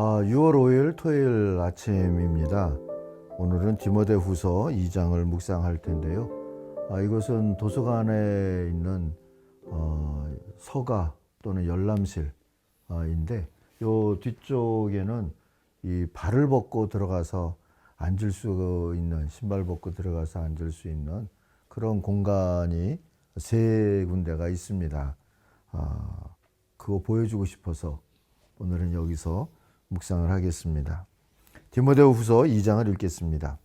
아, 6월 5일 토요일 아침입니다. 오늘은 디모데 후서 2장을 묵상할 텐데요. 아, 이것은 도서관에 있는 어, 서가 또는 열람실인데 요 뒤쪽에는 이 발을 벗고 들어가서 앉을 수 있는 신발 벗고 들어가서 앉을 수 있는 그런 공간이 세 군데가 있습니다. 아, 그거 보여주고 싶어서 오늘은 여기서 묵상을 하겠습니다. 디모데후서 2장을 읽겠습니다.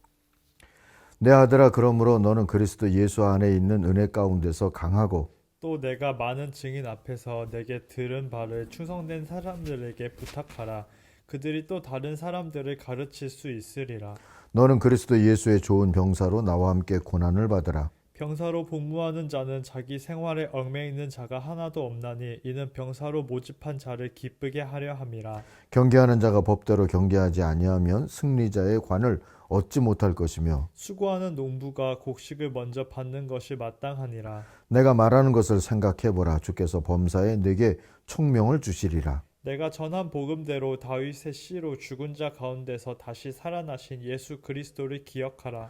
내 아들아 그러므로 너는 그리스도 예수 안에 있는 은혜 가운데서 강하고 또 내가 많은 증인 앞에서 내게 들은 바를 충성된 사람들에게 부탁하라. 그들이 또 다른 사람들을 가르칠 수 있으리라. 너는 그리스도 예수의 좋은 병사로 나와 함께 고난을 받으라. 병사로 복무하는 자는 자기 생활에 얽매이는 자가 하나도 없나니 이는 병사로 모집한 자를 기쁘게 하려 함이라. 경계하는 자가 법대로 경계하지 아니하면 승리자의 관을 얻지 못할 것이며 수고하는 농부가 곡식을 먼저 받는 것이 마땅하니라. 내가 말하는 것을 생각해 보라 주께서 범사에 내게 총명을 주시리라. 내가 전한 복음대로 다윗의 씨로 죽은 자 가운데서 다시 살아나신 예수 그리스도를 기억하라.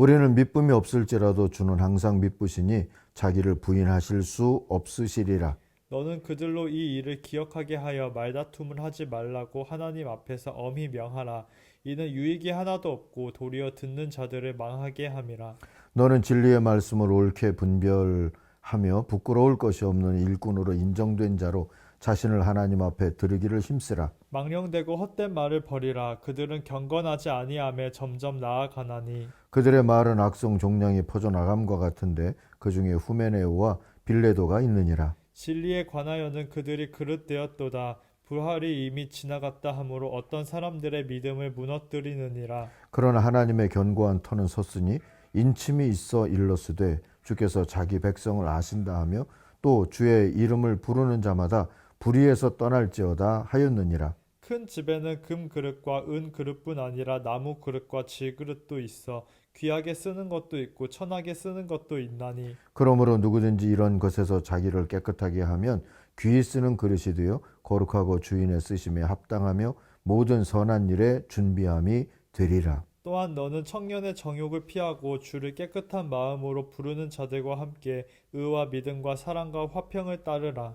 우리는 미쁨이 없을지라도 주는 항상 미쁘시니 자기를 부인하실 수 없으시리라. 너는 그들로 이 일을 기억하게 하여 말다툼을 하지 말라고 하나님 앞에서 엄히 명하라. 이는 유익이 하나도 없고 도리어 듣는 자들을 망하게 함이라. 너는 진리의 말씀을 옳게 분별하며 부끄러울 것이 없는 일꾼으로 인정된 자로 자신을 하나님 앞에 드리기를 힘쓰라. 망령되고 헛된 말을 버리라. 그들은 경건하지 아니함에 점점 나아가나니 그들의 말은 악성 종량이 퍼져나감과 같은데 그 중에 후메네오와 빌레도가 있느니라. 진리에 관하여는 그들이 그릇되었도다. 부활이 이미 지나갔다 하므로 어떤 사람들의 믿음을 무너뜨리느니라. 그러나 하나님의 견고한 터는 섰으니 인침이 있어 일러스되 주께서 자기 백성을 아신다 하며 또 주의 이름을 부르는 자마다 불의에서 떠날지어다 하였느니라. 큰 집에는 금 그릇과 은 그릇뿐 아니라 나무 그릇과 질 그릇도 있어 귀하게 쓰는 것도 있고 천하게 쓰는 것도 있나니 그러므로 누구든지 이런 것에서 자기를 깨끗하게 하면 귀히 쓰는 그릇이 되어 거룩하고 주인의 쓰심에 합당하며 모든 선한 일에 준비함이 되리라. 또한 너는 청년의 정욕을 피하고 주를 깨끗한 마음으로 부르는 자들과 함께 의와 믿음과 사랑과 화평을 따르라.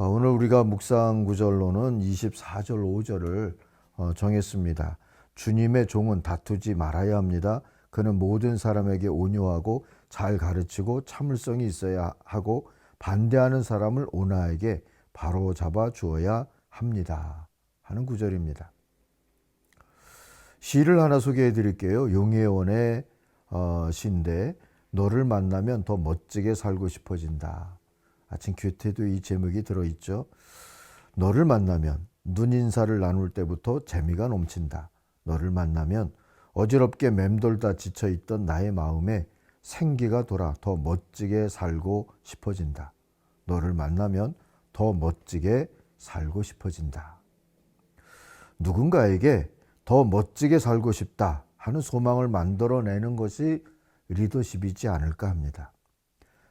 아, 오늘 우리가 묵상 구절로는 24절 5절을 어, 정했습니다. 주님의 종은 다투지 말아야 합니다. 그는 모든 사람에게 온유하고 잘 가르치고 참을성이 있어야 하고 반대하는 사람을 온화하게 바로 잡아 주어야 합니다. 하는 구절입니다. 시를 하나 소개해 드릴게요. 용혜원의 어, 시인데 너를 만나면 더 멋지게 살고 싶어진다. 아침 큐테도 이 제목이 들어있죠. 너를 만나면 눈인사를 나눌 때부터 재미가 넘친다. 너를 만나면 어지럽게 맴돌다 지쳐있던 나의 마음에 생기가 돌아 더 멋지게 살고 싶어진다. 너를 만나면 더 멋지게 살고 싶어진다. 누군가에게 더 멋지게 살고 싶다 하는 소망을 만들어내는 것이 리더십이지 않을까 합니다.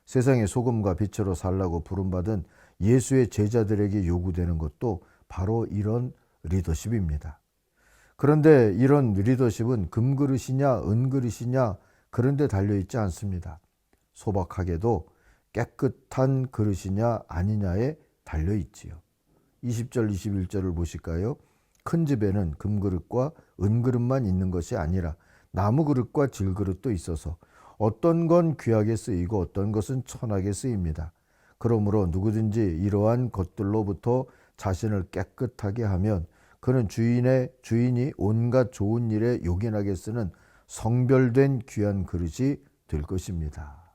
세상의 소금과 빛으로 살라고 부름받은 예수의 제자들에게 요구되는 것도 바로 이런 리더십입니다. 그런데 이런 리더십은 금그릇이냐 은그릇이냐 그런 데 달려있지 않습니다. 소박하게도 깨끗한 그릇이냐 아니냐에 달려있지요. 20절 21절을 보실까요? 큰 집에는 금그릇과 은그릇만 있는 것이 아니라 나무 그릇과 질그릇도 있어서 어떤 건 귀하게 쓰이고 어떤 것은 천하게 쓰입니다. 그러므로 누구든지 이러한 것들로부터 자신을 깨끗하게 하면 그는 주인의 주인이 온갖 좋은 일에 요긴하게 쓰는 성별된 귀한 그릇이 될 것입니다.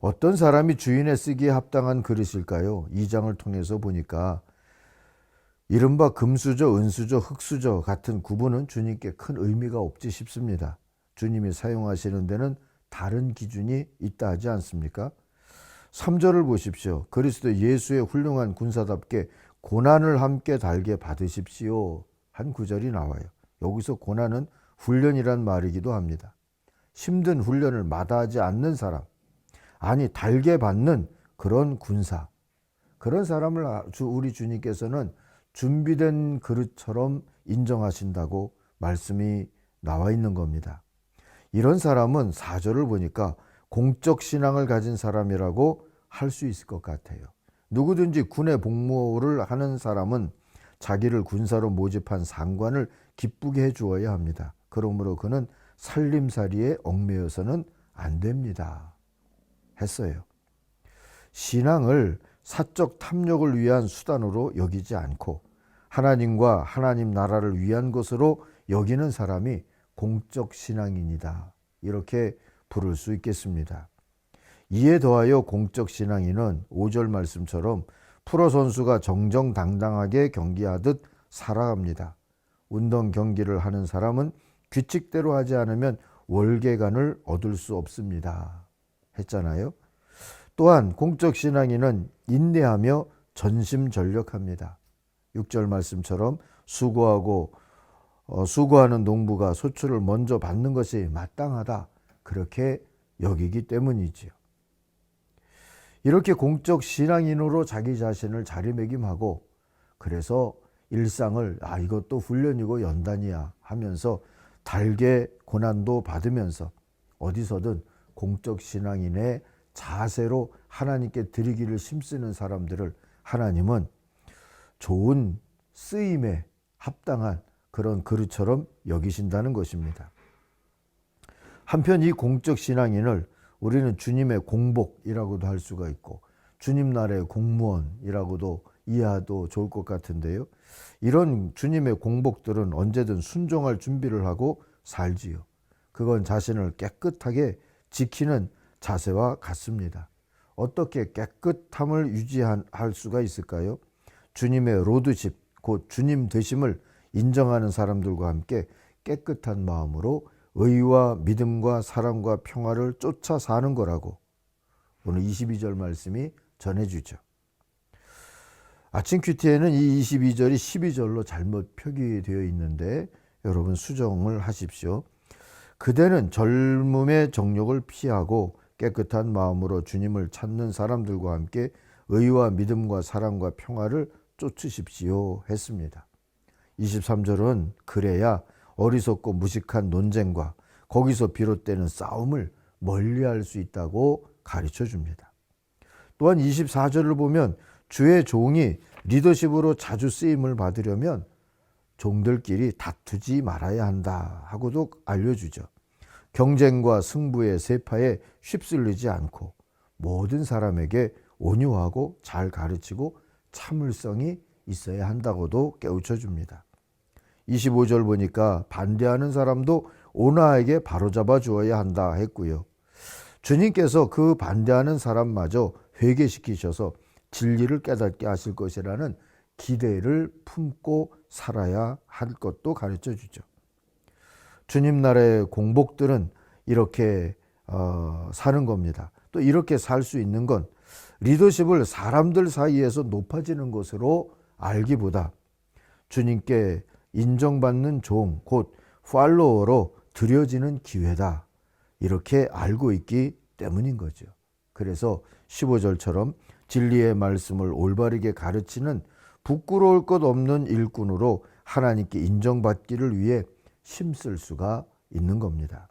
어떤 사람이 주인의 쓰기에 합당한 그릇일까요? 이 장을 통해서 보니까 이른바 금수저, 은수저, 흙수저 같은 구분은 주님께 큰 의미가 없지 싶습니다. 주님이 사용하시는 데는 다른 기준이 있다 하지 않습니까? 3절을 보십시오. 그리스도 예수의 훌륭한 군사답게 고난을 함께 달게 받으십시오. 한 구절이 나와요. 여기서 고난은 훈련이란 말이기도 합니다. 힘든 훈련을 마다하지 않는 사람, 아니 달게 받는 그런 군사, 그런 사람을 아- 주- 우리 주님께서는 준비된 그릇처럼 인정하신다고 말씀이 나와 있는 겁니다. 이런 사람은 사절을 보니까 공적 신앙을 가진 사람이라고 할 수 있을 것 같아요. 누구든지 군의 복무를 하는 사람은 자기를 군사로 모집한 상관을 기쁘게 해 주어야 합니다. 그러므로 그는 살림살이에 얽매여서는 안 됩니다. 했어요. 신앙을 사적 탐욕을 위한 수단으로 여기지 않고 하나님과 하나님 나라를 위한 것으로 여기는 사람이 공적 신앙인이다. 이렇게 부를 수 있겠습니다. 이에 더하여 공적 신앙인은 5절 말씀처럼 프로 선수가 정정당당하게 경기하듯 살아갑니다. 운동 경기를 하는 사람은 규칙대로 하지 않으면 월계관을 얻을 수 없습니다. 했잖아요. 또한 공적 신앙인은 인내하며 전심전력합니다. 6절 말씀처럼 수고하고 어, 수고하는 농부가 소출을 먼저 받는 것이 마땅하다. 그렇게 여기기 때문이지요. 이렇게 공적 신앙인으로 자기 자신을 자리매김하고 그래서 일상을 아 이것도 훈련이고 연단이야 하면서 달게 고난도 받으면서 어디서든 공적 신앙인의 자세로 하나님께 드리기를 힘쓰는 사람들을 하나님은 좋은 쓰임에 합당한 그런 그릇처럼 여기신다는 것입니다. 한편 이 공적 신앙인을 우리는 주님의 공복이라고도 할 수가 있고 주님 나라의 공무원이라고도 이해해도 좋을 것 같은데요. 이런 주님의 공복들은 언제든 순종할 준비를 하고 살지요. 그건 자신을 깨끗하게 지키는 자세와 같습니다. 어떻게 깨끗함을 유지할 수가 있을까요? 주님의 로드십, 곧 주님 되심을 인정하는 사람들과 함께 깨끗한 마음으로 의와 믿음과 사랑과 평화를 쫓아 사는 거라고 오늘 22절 말씀이 전해주죠. 아침 큐티에는 이 22절이 12절로 잘못 표기되어 있는데 여러분 수정을 하십시오. 그대는 젊음의 정욕을 피하고 깨끗한 마음으로 주님을 찾는 사람들과 함께 의와 믿음과 사랑과 평화를 쫓으십시오 했습니다. 23절은 그래야 어리석고 무식한 논쟁과 거기서 비롯되는 싸움을 멀리 할 수 있다고 가르쳐 줍니다. 또한 24절을 보면 주의 종이 리더십으로 자주 쓰임을 받으려면 종들끼리 다투지 말아야 한다 하고도 알려주죠. 경쟁과 승부의 세파에 휩쓸리지 않고 모든 사람에게 온유하고 잘 가르치고 참을성이 있어야 한다고도 깨우쳐 줍니다. 25절 보니까 반대하는 사람도 온화하게 바로잡아 주어야 한다 했고요. 주님께서 그 반대하는 사람마저 회개시키셔서 진리를 깨닫게 하실 것이라는 기대를 품고 살아야 할 것도 가르쳐 주죠. 주님 나라의 공복들은 이렇게 어, 사는 겁니다. 또 이렇게 살 수 있는 건 리더십을 사람들 사이에서 높아지는 것으로 알기보다 주님께 인정받는 종, 곧 팔로워로 드려지는 기회다. 이렇게 알고 있기 때문인 거죠. 그래서 15절처럼 진리의 말씀을 올바르게 가르치는 부끄러울 것 없는 일꾼으로 하나님께 인정받기를 위해 힘쓸 수가 있는 겁니다.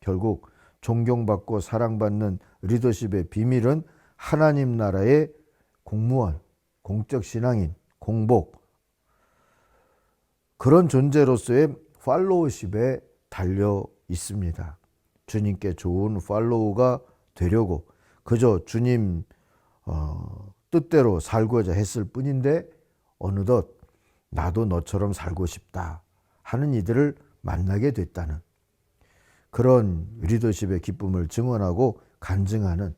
결국 존경받고 사랑받는 리더십의 비밀은 하나님 나라의 공무원, 공적 신앙인, 공복, 그런 존재로서의 팔로우십에 달려 있습니다. 주님께 좋은 팔로우가 되려고 그저 주님 어, 뜻대로 살고자 했을 뿐인데 어느덧 나도 너처럼 살고 싶다 하는 이들을 만나게 됐다는 그런 리더십의 기쁨을 증언하고 간증하는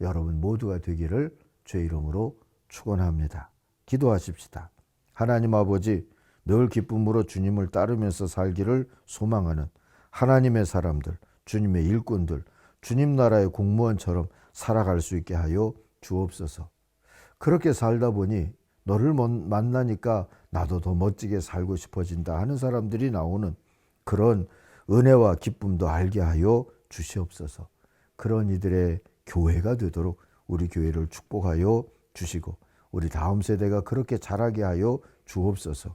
여러분 모두가 되기를 주의 이름으로 축원합니다. 기도하십시다. 하나님 아버지 늘 기쁨으로 주님을 따르면서 살기를 소망하는 하나님의 사람들, 주님의 일꾼들, 주님 나라의 공무원처럼 살아갈 수 있게 하여 주옵소서. 그렇게 살다 보니 너를 먼- 만나니까 나도 더 멋지게 살고 싶어진다 하는 사람들이 나오는 그런 은혜와 기쁨도 알게 하여 주시옵소서. 그런 이들의 교회가 되도록 우리 교회를 축복하여 주시고 우리 다음 세대가 그렇게 자라게 하여 주옵소서.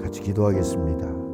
같이 기도하겠습니다.